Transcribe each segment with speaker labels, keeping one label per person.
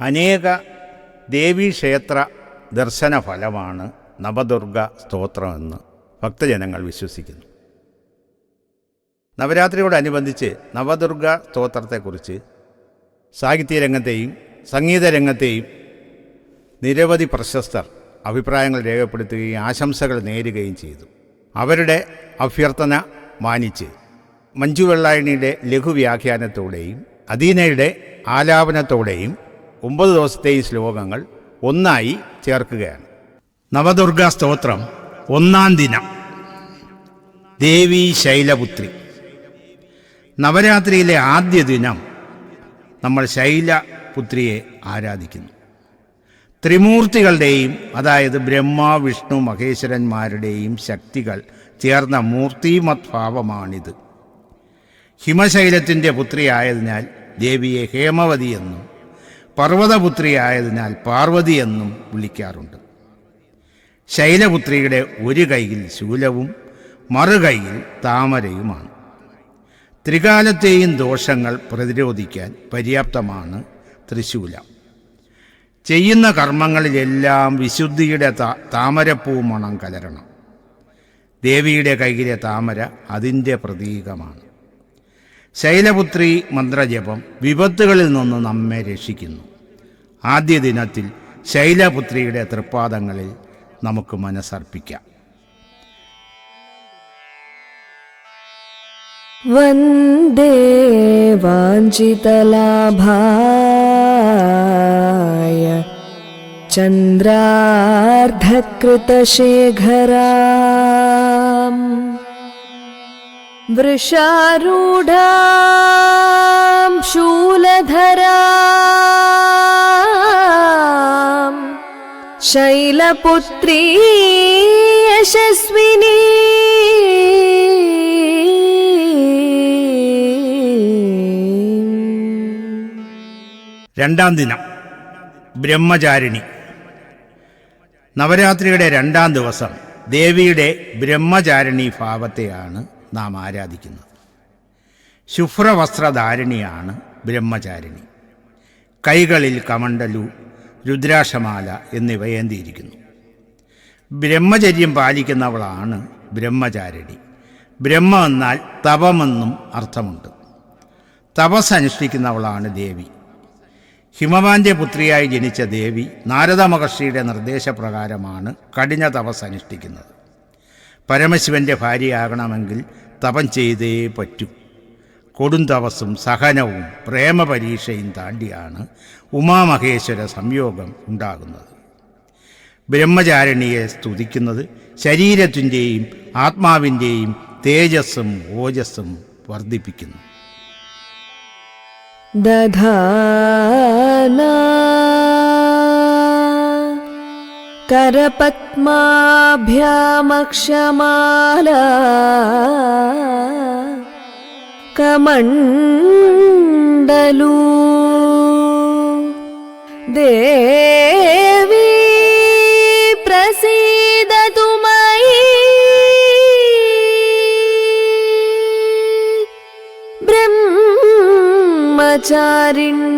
Speaker 1: അനേക ദേവീക്ഷേത്ര ദർശന ഫലമാണ് നവദുർഗ സ്തോത്രമെന്ന് ഭക്തജനങ്ങൾ വിശ്വസിക്കുന്നു. നവരാത്രിയോടനുബന്ധിച്ച് നവദുർഗ സ്തോത്രത്തെക്കുറിച്ച് സാഹിത്യരംഗത്തെയും സംഗീതരംഗത്തെയും നിരവധി പ്രശസ്തർ അഭിപ്രായങ്ങൾ രേഖപ്പെടുത്തുകയും ആശംസകൾ നേരുകയും ചെയ്തു. അവരുടെ അഭ്യർത്ഥന മാനിച്ച് മഞ്ജു വെള്ളായണിയുടെ ലഘുവ്യാഖ്യാനത്തോടെയും അദീനയുടെ ആലാപനത്തോടെയും ഒമ്പത് ദിവസത്തെ ഈ ശ്ലോകങ്ങൾ ഒന്നായി ചേർക്കുകയാണ്. നവദുർഗ സ്തോത്രം ഒന്നാം ദിനം. ദേവി ശൈലപുത്രി. നവരാത്രിയിലെ ആദ്യ ദിനം നമ്മൾ ശൈലപുത്രിയെ ആരാധിക്കുന്നു. ത്രിമൂർത്തികളുടെയും അതായത് ബ്രഹ്മ വിഷ്ണു മഹേശ്വരന്മാരുടെയും ശക്തികൾ ചേർന്ന മൂർത്തിമത്ഭാവമാണിത്. ഹിമശൈലത്തിന്റെ പുത്രിയായതിനാൽ ദേവിയെ ഹേമവതി എന്നും പർവതപുത്രിയായതിനാൽ പാർവതി എന്നും വിളിക്കാറുണ്ട്. ശൈലപുത്രിയുടെ ഒരു കൈയിൽ ശൂലവും മറുകൈയിൽ താമരയുമാണ്. ത്രികാലത്തെയും ദോഷങ്ങൾ പ്രതിരോധിക്കാൻ പര്യാപ്തമാണ് ത്രിശൂലം ചെയ്യുന്ന കർമ്മങ്ങളിലെല്ലാം വിശുദ്ധിയുടെ താമരപ്പൂ മണം കലരണം. ദേവിയുടെ കൈയിലെ താമര അതിന്റെ പ്രതീകമാണ്. ശൈലപുത്രി മന്ത്രജപം വിപത്തുകളിൽ നിന്ന് നമ്മെ രക്ഷിക്കുന്നു. ആദ്യ ദിനത്തിൽ ശൈലപുത്രിയുടെ തൃപ്പാദങ്ങളിൽ നമുക്ക് മനസ്സർപ്പിക്കാം.
Speaker 2: വന്ദേ ചന്ദ്രാർദ്ധകൃതശേഖരാ. വൃഷാരൂഢ ശൂലധര ശൈലപുത്രീ യശസ്വിനി.
Speaker 1: രണ്ടാം ദിനം ബ്രഹ്മചാരിണി. നവരാത്രിയുടെ രണ്ടാം ദിവസം ദേവിയുടെ ബ്രഹ്മചാരിണി ഭാവത്തെയാണ് നാം ആരാധിക്കുന്നത്. ശുഭ്രവസ്ത്രധാരിണിയാണ് ബ്രഹ്മചാരിണി. കൈകളിൽ കമണ്ടലു രുദ്രാക്ഷമാല എന്നിവ ഏന്തിയിരിക്കുന്നു ബ്രഹ്മചര്യം പാലിക്കുന്നവളാണ് ബ്രഹ്മചാരിണി. ബ്രഹ്മ എന്നാൽ തപമെന്നും അർത്ഥമുണ്ട്. തപസ് അനുഷ്ഠിക്കുന്നവളാണ് ദേവി. ഹിമവാന്റെ പുത്രിയായി ജനിച്ച ദേവി നാരദ മഹർഷിയുടെ നിർദ്ദേശപ്രകാരമാണ് കഠിന തപസ് അനുഷ്ഠിക്കുന്നത്. പരമശിവന്റെ ഭാര്യയാകണമെങ്കിൽ തപം ചെയ്തേ പറ്റൂ. കൊടും തപസ്സും സഹനവും പ്രേമപരീക്ഷയും താണ്ടിയാണ് ഉമാമഹേശ്വര സംയോഗം ഉണ്ടാകുന്നത്. ബ്രഹ്മചാരിണിയെ സ്തുതിക്കുന്നത് ശരീരത്തിന്റെയും ആത്മാവിന്റെയും തേജസ്സും ഓജസ്സും വർദ്ധിപ്പിക്കുന്നു.
Speaker 2: ദധാനാ करपद्माभ्यामक्षमाला कमण्डलू देवी प्रसीदतु मयि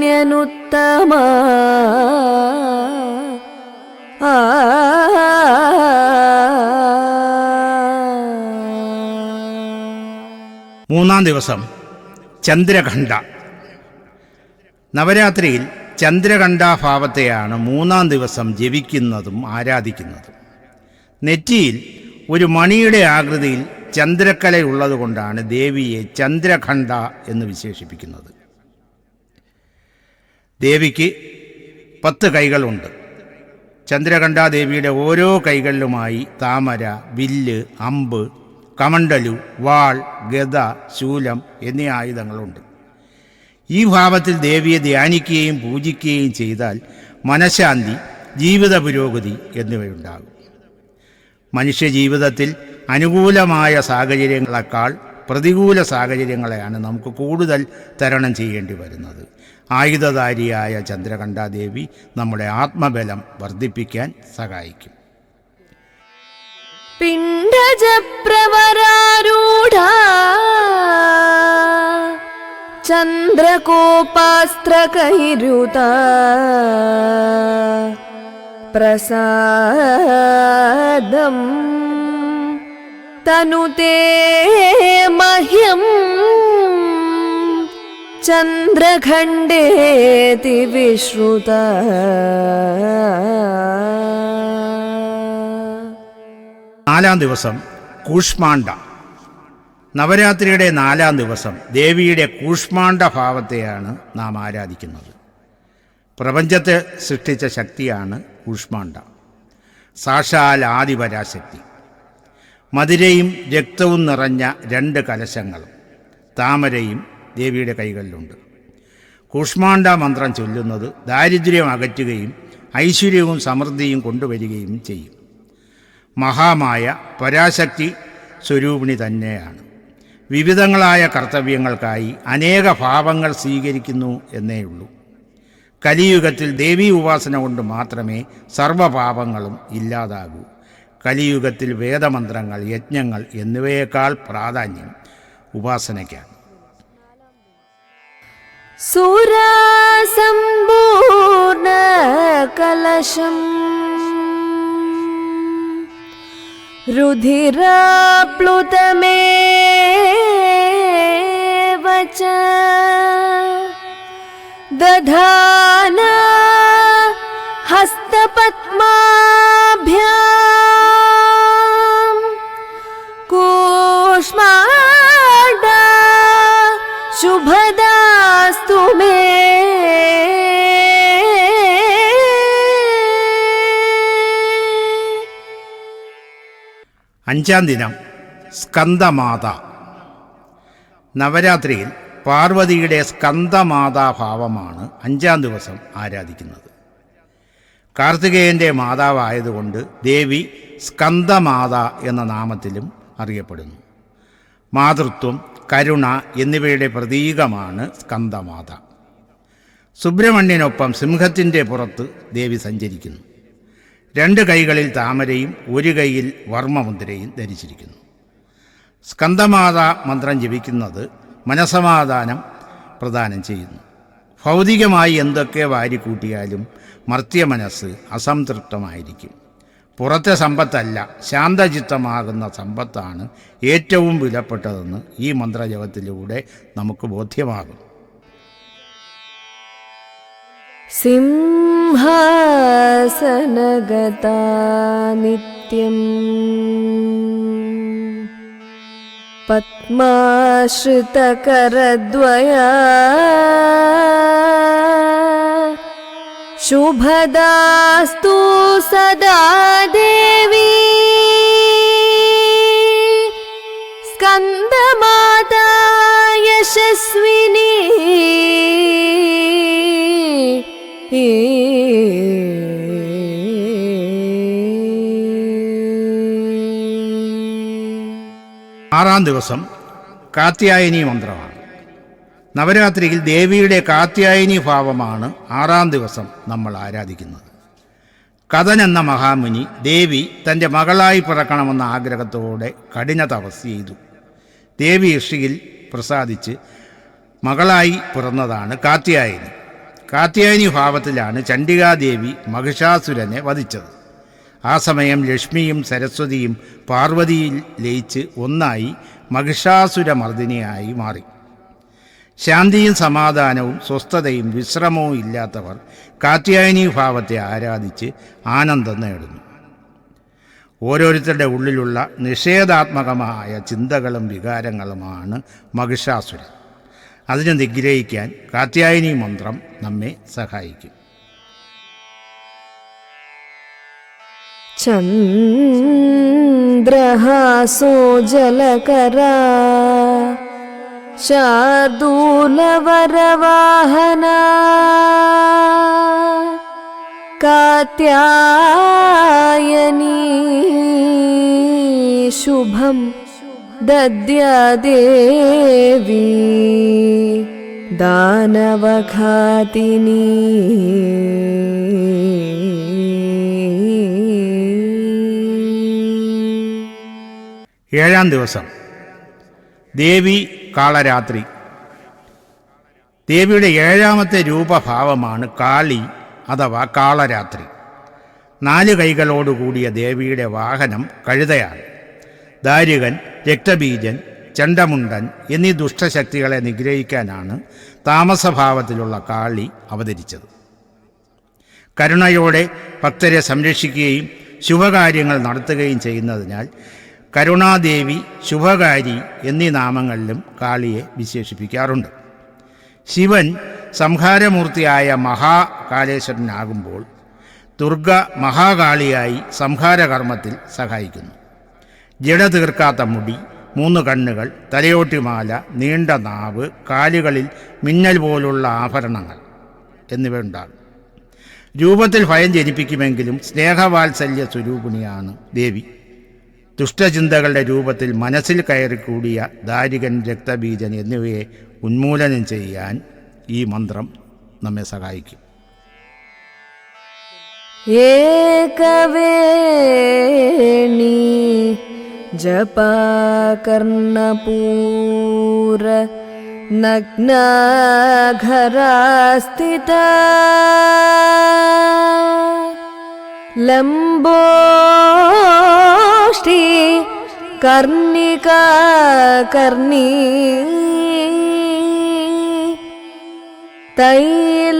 Speaker 2: ब्रह्मचारिण्यनुत्तमा
Speaker 1: മൂന്നാം ദിവസം ചന്ദ്രഖണ്ഡ. നവരാത്രിയിൽ ചന്ദ്രഖണ്ഡാഭാവത്തെയാണ് മൂന്നാം ദിവസം ജപിക്കുന്നതും ആരാധിക്കുന്നതും. നെറ്റിയിൽ ഒരു മണിയുടെ ആകൃതിയിൽ ചന്ദ്രക്കലയുള്ളതുകൊണ്ടാണ് ദേവിയെ ചന്ദ്രഖണ്ഡ എന്ന് വിശേഷിപ്പിക്കുന്നത്. ദേവിക്ക് പത്ത് കൈകളുണ്ട്. ചന്ദ്രഖണ്ഡാദേവിയുടെ ഓരോ കൈകളിലുമായി താമര വില്ല് അമ്പ് കമണ്ടലു വാൾ ഗദ ശൂലം എന്നീ ആയുധങ്ങളുണ്ട്. ഈ ഭാവത്തിൽ ദേവിയെ ധ്യാനിക്കുകയും പൂജിക്കുകയും ചെയ്താൽ മനഃശാന്തി ജീവിത പുരോഗതി എന്നിവയുണ്ടാകും. മനുഷ്യജീവിതത്തിൽ അനുകൂലമായ സാഹചര്യങ്ങളെക്കാൾ പ്രതികൂല സാഹചര്യങ്ങളെയാണ് നമുക്ക് കൂടുതൽ തരണം ചെയ്യേണ്ടി വരുന്നത്. ആയുധധാരിയായ ചന്ദ്രകണ്ഠാദേവി നമ്മുടെ ആത്മബലം വർദ്ധിപ്പിക്കാൻ സഹായിക്കും.
Speaker 2: പിണ്ഡജപ്രവരാരൂഢ. ചന്ദ്രകോപാസ്ത്രകൈരുത. പ്രസാദം. തനുതേ മഹ്യം. ചന്ദ്രഖണ്ഡേതി വിശ്രുത.
Speaker 1: നാലാം ദിവസം കൂഷ്മാണ്ഡ. നവരാത്രിയുടെ നാലാം ദിവസം ദേവിയുടെ കൂഷ്മാണ്ഡ ഭാവത്തെയാണ് നാം ആരാധിക്കുന്നത്. പ്രപഞ്ചത്തെ സൃഷ്ടിച്ച ശക്തിയാണ് കൂഷ്മാണ്ഡ. സാക്ഷാൽ ആദിപരാശക്തി മധുരയും രക്തവും നിറഞ്ഞ രണ്ട് കലശങ്ങളും താമരയും ദേവിയുടെ കൈകളിലുണ്ട്. കൂഷ്മാണ്ഡ മന്ത്രം ചൊല്ലുന്നത് ദാരിദ്ര്യം അകറ്റുകയും ഐശ്വര്യവും സമൃദ്ധിയും കൊണ്ടുവരികയും ചെയ്യും. മഹാമായ പരാശക്തി സ്വരൂപിണി തന്നെയാണ്. വിവിധങ്ങളായ കർത്തവ്യങ്ങൾക്കായി അനേക ഭാവങ്ങൾ സ്വീകരിക്കുന്നു എന്നേയുള്ളൂ കലിയുഗത്തിൽ ദേവീ ഉപാസന കൊണ്ട് മാത്രമേ സർവപാപങ്ങളും ഇല്ലാതാകൂ. കലിയുഗത്തിൽ വേദമന്ത്രങ്ങൾ യജ്ഞങ്ങൾ എന്നിവയേക്കാൾ പ്രാധാന്യം ഉപാസനയ്ക്കാണ്.
Speaker 2: സുരാസമ്പൂർണ കലശം रुधिराप्लुतमे दधाना हस्तपद्माभ्याम्। कूष्माड शुभदास्तु मे।
Speaker 1: അഞ്ചാം ദിനം സ്കന്ദമാത. നവരാത്രിയിൽ പാർവതിയുടെ സ്കന്ദമാതാഭാവമാണ് അഞ്ചാം ദിവസം ആരാധിക്കുന്നത്. കാർത്തികേയന്റെ മാതാവായതുകൊണ്ട് ദേവി സ്കന്ദമാത എന്ന നാമത്തിലും അറിയപ്പെടുന്നു. മാതൃത്വം കരുണ എന്നിവയുടെ പ്രതീകമാണ് സ്കന്ദമാത. സുബ്രഹ്മണ്യനൊപ്പം സിംഹത്തിന്റെ പുറത്ത് ദേവി സഞ്ചരിക്കുന്നു. രണ്ട് കൈകളിൽ താമരയും ഒരു കൈയിൽ വർമ്മമുദ്രയും ധരിച്ചിരിക്കുന്നു. സ്കന്ദമാത മന്ത്രം ജപിക്കുന്നത് മനസമാധാനം പ്രദാനം ചെയ്യുന്നു. ഭൗതികമായി എന്തൊക്കെ വാരിക്കൂട്ടിയാലും മർത്യ മനസ്സ് അസംതൃപ്തമായിരിക്കും. പുറത്തെ സമ്പത്തല്ല ശാന്തചിത്തമാകുന്ന സമ്പത്താണ് ഏറ്റവും വിലപ്പെട്ടതെന്ന് ഈ മന്ത്രജപത്തിലൂടെ നമുക്ക് ബോധ്യമാകും
Speaker 2: सिंहासनगता नित्यम् पद्माश्रितकरद्वया शुभदास्तु सदा देवी। स्कन्दमाता यशस्विनी।
Speaker 1: ആറാം ദിവസം കാത്യായനി മന്ത്രമാണ്. നവരാത്രിയിൽ ദേവിയുടെ കാത്യായനി ഭാവമാണ് ആറാം ദിവസം നമ്മൾ ആരാധിക്കുന്നത്. കഥൻ എന്ന മഹാമുനി ദേവി തന്റെ മകളായി പിറക്കണമെന്ന ആഗ്രഹത്തോടെ കഠിന തപസ് ചെയ്തു. ദേവി ഋഷിയിൽ പ്രസാദിച്ച് മകളായി പിറന്നതാണ് കാത്യായനി. കാത്യായനി ഭാവത്തിലാണ് ചണ്ഡികാദേവി മഹിഷാസുരനെ വധിച്ചത്. ആ സമയം ലക്ഷ്മിയും സരസ്വതിയും പാർവതിയിൽ ലയിച്ച് ഒന്നായി മഹിഷാസുരമർദിനിയായി മാറി. ശാന്തിയും സമാധാനവും സ്വസ്ഥതയും വിശ്രമവും ഇല്ലാത്തവർ കാത്യായനി ഭാവത്തെ ആരാധിച്ച് ആനന്ദം നേടുന്നു. ഓരോരുത്തരുടെ ഉള്ളിലുള്ള നിഷേധാത്മകമായ ചിന്തകളും വികാരങ്ങളുമാണ് മഹിഷാസുരൻ. അതിനെ നിഗ്രഹിക്കാൻ കാത്യായനി മന്ത്രം നമ്മെ സഹായിക്കും.
Speaker 2: ചന്ദ്രഹാസോ ജലകരാ ശാർദൂലവരവാഹന കാത്യായനീ ശുഭം ദദ്യാദേവി ദാനവഘാതിനി
Speaker 1: ഏഴാം ദിവസം. ദേവി കാളരാത്രി. ദേവിയുടെ ഏഴാമത്തെ രൂപഭാവമാണ് കാളി അഥവാ കാളരാത്രി. നാല് കൈകളോടുകൂടിയ ദേവിയുടെ വാഹനം കഴുതയാണ്. ദാരികൻ രക്തബീജൻ ചണ്ടമുണ്ടൻ എന്നീ ദുഷ്ടശക്തികളെ നിഗ്രഹിക്കാനാണ് താമസഭാവത്തിലുള്ള കാളി അവതരിച്ചത്. കരുണയോടെ ഭക്തരെ സംരക്ഷിക്കുകയും ശുഭകാര്യങ്ങൾ നടത്തുകയും ചെയ്യുന്നതിനാൽ കരുണാദേവി ശുഭകാരി എന്നീ നാമങ്ങളിലും കാളിയെ വിശേഷിപ്പിക്കാറുണ്ട്. ശിവൻ സംഹാരമൂർത്തിയായ മഹാകാലേശ്വരനാകുമ്പോൾ ദുർഗ മഹാകാളിയായി സംഹാരകർമ്മത്തിൽ സഹായിക്കുന്നു. ജഡ തീർക്കാത്ത മുടി മൂന്ന് കണ്ണുകൾ തലയോട്ടിമാല നീണ്ട നാവ് കാലുകളിൽ മിന്നൽ പോലുള്ള ആഭരണങ്ങൾ എന്നിവയുണ്ടാകും. രൂപത്തിൽ ഭയം ജനിപ്പിക്കുമെങ്കിലും സ്നേഹവാത്സല്യ സ്വരൂപിണിയാണ് ദേവി. ദുഷ്ടചിന്തകളുടെ രൂപത്തിൽ മനസ്സിൽ കയറിക്കൂടിയ ദാരികൻ രക്തബീജൻ എന്നിവയെ ഉന്മൂലനം ചെയ്യാൻ ഈ മന്ത്രം നമ്മെ സഹായിക്കും.
Speaker 2: ഏകവേണി ജപാകർണപൂര നഗ്നാഘരാസ്ഥിത ലംബോ लम्बोष्टि कर्णिका कर्णी। तैलाभ्यक्तशरीरिणी।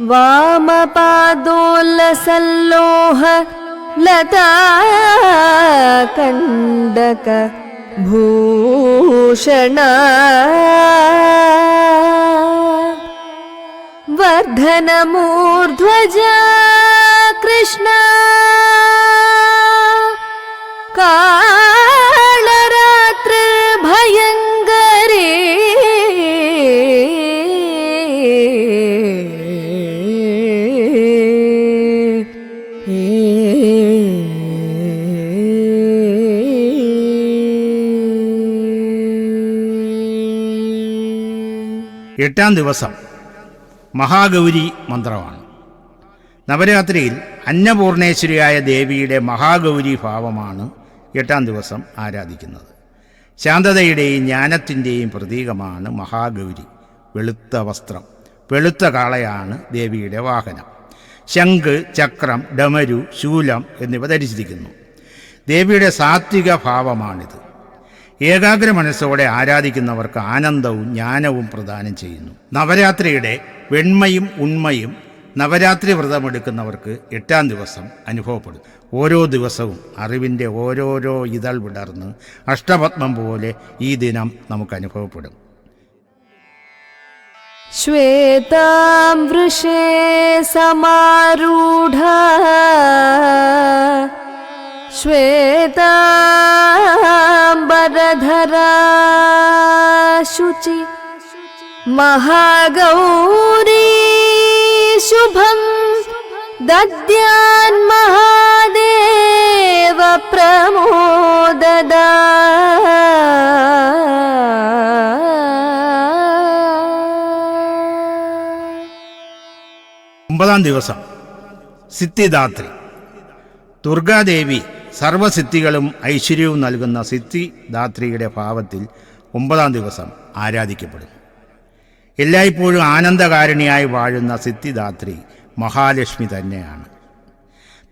Speaker 2: वामपादोल्लसल्लोह लता कण्डक भूषणा वर्धनमूर्ध्वजा कृष्णा कालरात्रिर्भयङ्करे
Speaker 1: എട്ടാം ദിവസം മഹാഗൗരി മന്ത്രമാണ്. നവരാത്രിയിൽ അന്നപൂർണേശ്വരിയായ ദേവിയുടെ മഹാഗൗരി ഭാവമാണ് എട്ടാം ദിവസം ആരാധിക്കുന്നത്. ശാന്തതയുടെയും ജ്ഞാനത്തിന്റെയും പ്രതീകമാണ് മഹാഗൗരി. വെളുത്ത വസ്ത്രം വെളുത്ത കാളയാണ് ദേവിയുടെ വാഹനം. ശംഖ് ചക്രം ഡമരു ശൂലം എന്നിവ ധരിച്ചിരിക്കുന്നു. ദേവിയുടെ സാത്വിക ഭാവമാണിത്. ഏകാഗ്ര മനസ്സോടെ ആരാധിക്കുന്നവർക്ക് ആനന്ദവും ജ്ഞാനവും പ്രദാനം ചെയ്യുന്നു. നവരാത്രിയുടെ വെണ്മയും ഉണ്മയും നവരാത്രി വ്രതമെടുക്കുന്നവർക്ക് എട്ടാം ദിവസം അനുഭവപ്പെടും. ഓരോ ദിവസവും അറിവിന്റെ ഓരോരോ ഇതൾ വിടർന്ന് അഷ്ടപത്മം പോലെ ഈ ദിനം നമുക്ക് അനുഭവപ്പെടും.
Speaker 2: ശ്വേതാംവൃഷേ സമാരൂഢ. ശ്വേതാംബരധരാ ശുചി महागौरी शुभं दद्यान्महादेव प्रमोददा
Speaker 1: ഒമ്പതാം ദിവസം സിദ്ധിദാത്രി ദുർഗാദേവി സർവസിദ്ധികളും ഐശ്വര്യവും നൽകുന്ന സിദ്ധിദാത്രിയുടെ ഭാവത്തിൽ ഒമ്പതാം ദിവസം ആരാധിക്കപ്പെടും എല്ലായ്പ്പോഴും ആനന്ദകാരിണിയായി വാഴുന്ന സിദ്ധിദാത്രി മഹാലക്ഷ്മി തന്നെയാണ്.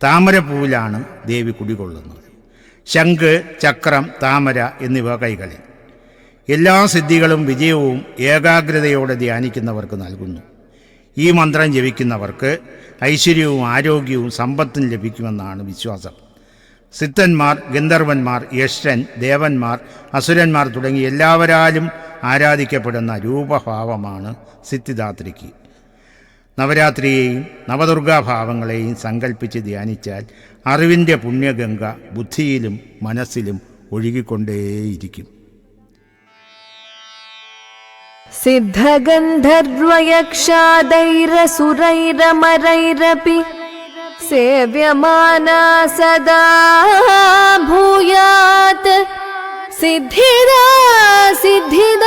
Speaker 1: താമരപ്പൂവിലാണ് ദേവി കുടികൊള്ളുന്നത്. ശംഖ് ചക്രം താമര എന്നിവ കൈകളിൽ. എല്ലാ സിദ്ധികളും വിജയവും ഏകാഗ്രതയോടെ ധ്യാനിക്കുന്നവർക്ക് നൽകുന്നു. ഈ മന്ത്രം ജപിക്കുന്നവർക്ക് ഐശ്വര്യവും ആരോഗ്യവും സമ്പത്തും ലഭിക്കുമെന്നാണ് വിശ്വാസം. സിദ്ധന്മാർ ഗന്ധർവന്മാർ യക്ഷൻ ദേവന്മാർ അസുരന്മാർ തുടങ്ങി എല്ലാവരാലും ആരാധിക്കപ്പെടുന്ന രൂപഭാവമാണ് സിദ്ധിദാത്രിക്ക്. നവരാത്രിയെയും നവദുർഗാഭാവങ്ങളെയും സങ്കല്പിച്ച് ധ്യാനിച്ചാൽ അറിവിന്റെ പുണ്യഗംഗ ബുദ്ധിയിലും മനസ്സിലും ഒഴുകിക്കൊണ്ടേയിരിക്കും.
Speaker 2: സിദ്ധഗന്ധർവയക്ഷാദൈരസുരൈരമരൈരപി सेव्यमाना सदा भूयात्। सिद्धिदा सिद्धिदायिनी।